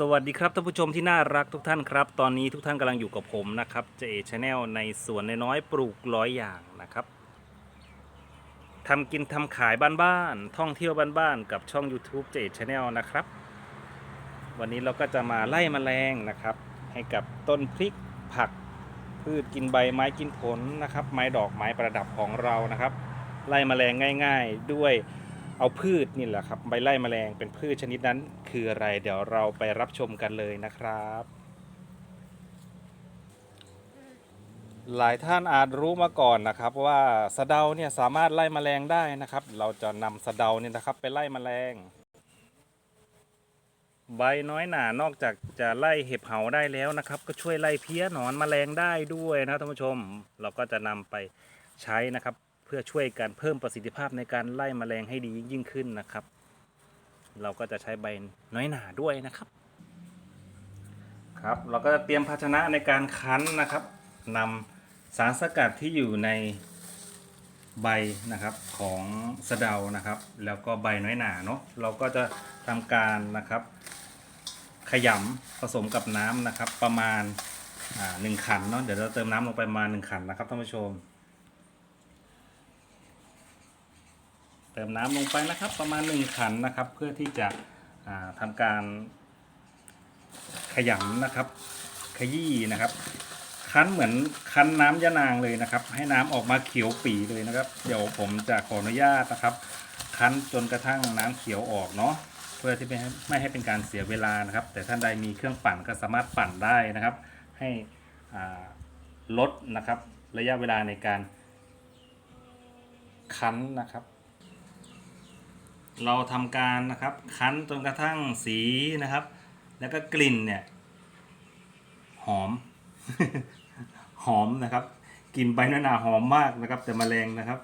สวัสดีครับท่านผู้ชมที่น่ารักทุกท่านครับ ตอนนี้ทุกท่านกำลังอยู่กับผมนะครับเจเอชาแนลในสวนน้อยๆปลูกร้อยอย่างนะครับทำกินทำขายบ้านๆท่องเที่ยวบ้านๆกับช่อง YouTube เจเอชาแนลนะครับ วันนี้เราก็จะมาไล่แมลงนะครับ ให้กับต้นพริกผัก พืชกินใบไม้กินผลนะครับ ไม้ดอกไม้ประดับของเรานะครับ ไล่แมลงง่าย ๆ ด้วย เอาพืชนี่แหละครับใบไล่แมลงเป็นพืชชนิดนั้น คืออะไรเดี๋ยวเราไปรับชมกันเลยนะครับ หลายท่านอาจรู้มาก่อนนะครับ ว่าสะเดาเนี่ยสามารถไล่แมลงได้นะครับ เราจะนำสะเดาเนี่ยนะครับไปไล่แมลง ใบน้อยหนานอกจากจะไล่เห็บเหาได้แล้วนะครับ ก็ช่วยไล่เพี้ยหนอนแมลงได้ด้วยนะท่านผู้ชม เราก็จะนำไปใช้นะครับ เพื่อช่วยกันเพิ่มประสิทธิภาพในการไล่แมลงให้ดียิ่งขึ้นนะครับ เราก็จะใช้ใบน้อยหนาด้วยนะครับครับเราก็จะเตรียมภาชนะในการคั้นนะครับนำสารสกัดที่อยู่ในใบนะครับของสะเดานะครับ แล้วก็ใบน้อยหนาเนาะเราก็จะทำการนะครับ ขยำผสมกับน้ำนะครับประมาณหนึ่งขันเนาะเดี๋ยวเราเติมน้ำลงไปประมาณหนึ่งขันนะครับท่านผู้ชม เติมน้ำลงไปนะครับ ประมาณหนึ่งขันนะครับ เพื่อที่จะอ่าทำการขยำนะครับ ขยี้นะครับ คั้นเหมือนคั้นน้ำยะนางเลยนะครับ ให้น้ำออกมาเขียวปีเลยนะครับ เดี๋ยวผมจะขออนุญาตนะครับ คั้นจนกระทั่งน้ำเขียวออกเนาะเพื่อที่ไม่ให้ไม่ให้เป็นการเสียเวลานะครับ แต่ท่านใดมีเครื่องปั่นก็สามารถปั่นได้นะครับ ให้ลดนะครับระยะเวลาในการคั้นนะครับ เราทำการนะครับคั้นจนกระทั่งสีนะครับ แล้วก็กลิ่นเนี่ยหอม หอมนะครับกลิ่นใบหนาหอมมากนะครับ แต่แมลงนะครับ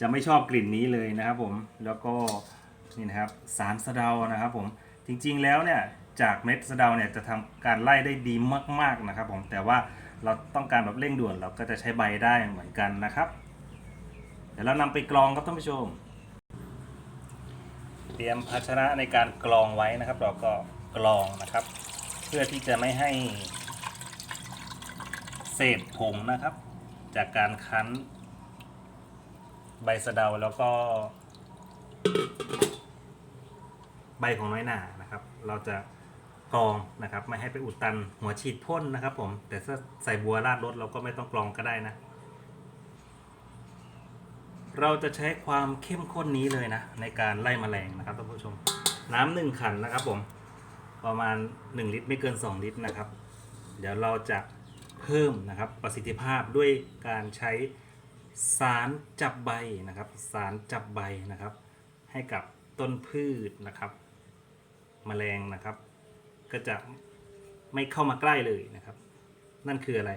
จะไม่ชอบกลิ่นนี้เลยนะครับผมแล้วก็นี่นะครับสารสะเดานะครับผมจริงๆแล้วเนี่ยจากเม็ดสะเดาเนี่ยจะทำการไล่ได้ดีมากๆนะครับ ผมแต่ว่าเราต้องการแบบเร่งด่วนเราก็จะใช้ใบได้เหมือนกันนะครับ เดี๋ยวเรานำไปกรองครับท่านผู้ชม เตรียมภาชนะในการกรองไว้นะครับ เราก็กรองนะครับ เพื่อที่จะไม่ให้ เศษผงนะครับ จากการคั้น ใบสะเดาแล้วก็ ใบของน้อยหนานะครับ เราจะกรองนะครับ ไม่ให้ไปอุดตันหัวฉีดพ่นนะครับ ผมแต่ถ้าใส่บัวราดรถเราก็ไม่ต้องกรองก็ได้นะ เราจะใช้ความเข้มข้นนี้เลยนะ ในการไล่แมลงนะครับท่านผู้ชม น้ำหนึ่งขันนะครับผม ประมาณ 1 ลิตรไม่เกิน 2 ลิตรนะครับ เดี๋ยวเราจะเพิ่มนะครับประสิทธิภาพด้วยการใช้สารจับใบนะครับ สารจับใบนะครับ ให้กับต้นพืชนะครับแมลงนะครับ ก็จะไม่เข้ามาใกล้เลยนะครับ นั่นคืออะไร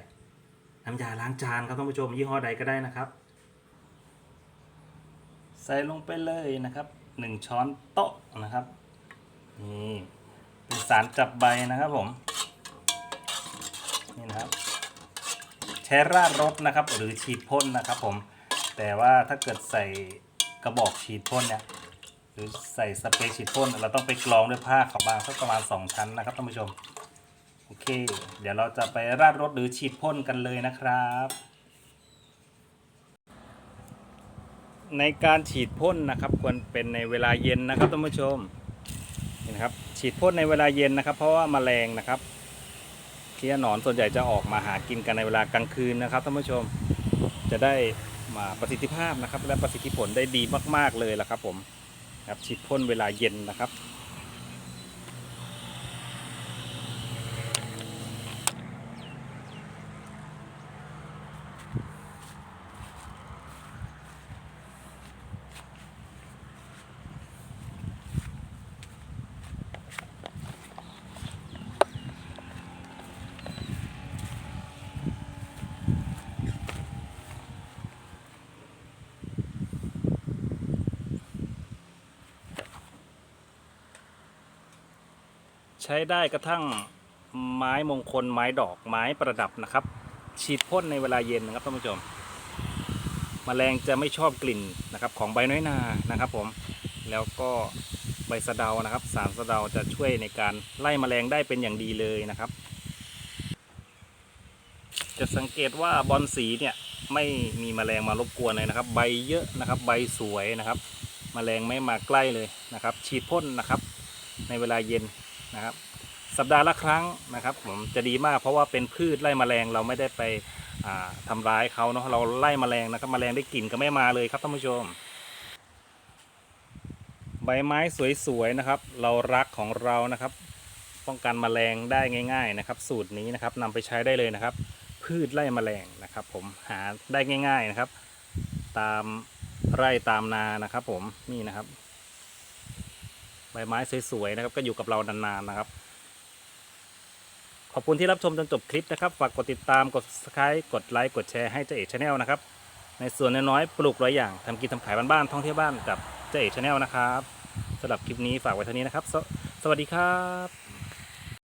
น้ำยาล้างจานครับท่านผู้ชมยี่ห้อใดก็ได้นะครับ ใส่ลงไปเลยนะครับหนึ่งช้อนโต๊ะนะครับนี่เป็นสารจับใบนะครับผมนี่นะครับใช้ราดรถนะครับ หรือฉีดพ่นนะครับผมแต่ว่าถ้าเกิดใส่กระบอกฉีดพ่นเนี่ยหรือใส่สเปรย์ฉีดพ่นเราต้องไปกรองด้วยผ้าขาวบางสักประมาณ 2 ชั้นนะครับท่านผู้ชมโอเค เดี๋ยวเราจะไปราดรถหรือฉีดพ่นกันเลยนะครับ ในการฉีดพ่นนะครับควรเป็นในเวลาเย็นนะครับท่านผู้ชมเห็นะครับฉีดพ่นในเวลาเย็นนะครับ เพราะว่าแมลงนะครับเพี้ยหนอนส่วนใหญ่จะออกมาหากินกันในเวลากลางคืนนะครับท่านผู้ชมจะได้มาประสิทธิภาพนะครับ และประสิทธิผลได้ดีมาก ๆเลยละครับผมครับฉีดพ่นเวลาเย็นนะครับ ใช้ได้กระทั่งไม้มงคลไม้ดอกไม้ประดับนะครับ ฉีดพ่นในเวลาเย็นนะครับท่านผู้ชมแมลงจะไม่ชอบกลิ่นนะครับของใบน้อยนานะครับ ผมแล้วก็ใบสะเดานะครับ สารสะเดาจะช่วยในการไล่แมลงได้เป็นอย่างดีเลยนะครับ จะสังเกตว่าบอลสีเนี่ยไม่มีแมลงมารบกวนเลยนะครับ ใบเยอะนะครับ ใบสวยนะครับแมลงไม่มาใกล้เลยนะครับ ฉีดพ่นนะครับ ในเวลาเย็น นะครับ สัปดาห์ละครั้งนะครับ ผมจะดีมากเพราะว่าเป็นพืชไล่แมลงเราไม่ได้ไปอ่าทำร้ายเขาเนาะเราไล่แมลงนะครับแมลงได้กลิ่นก็ไม่มาเลยครับท่านผู้ชม ใบไม้สวยๆนะครับ เรารักของเรานะครับ ป้องกันแมลงได้ง่าย ๆนะครับ สูตรนี้นะครับนำไปใช้ได้เลยนะครับ พืชไล่แมลงนะครับ ผมหาได้ง่าย ๆนะครับ ตามไร่ตามนานะครับ ผมนี่นะครับ ใบไม้สวยๆนะครับ ก็อยู่กับเรานานๆนะครับ ขอบคุณที่รับชมจนจบคลิปนะครับฝากกดติดตามกด subscribe กดไลค์กดแชร์ให้เจ๊เอกชาแนลนะครับ ในส่วนน้อยๆปลูกร้อยอย่างทำกินทำขายบ้านๆท่องเที่ยวบ้านกับเจ๊เอกชาแนลนะครับสำหรับคลิปนี้ฝากไว้เท่านี้นะครับ สวสวัสดีครับ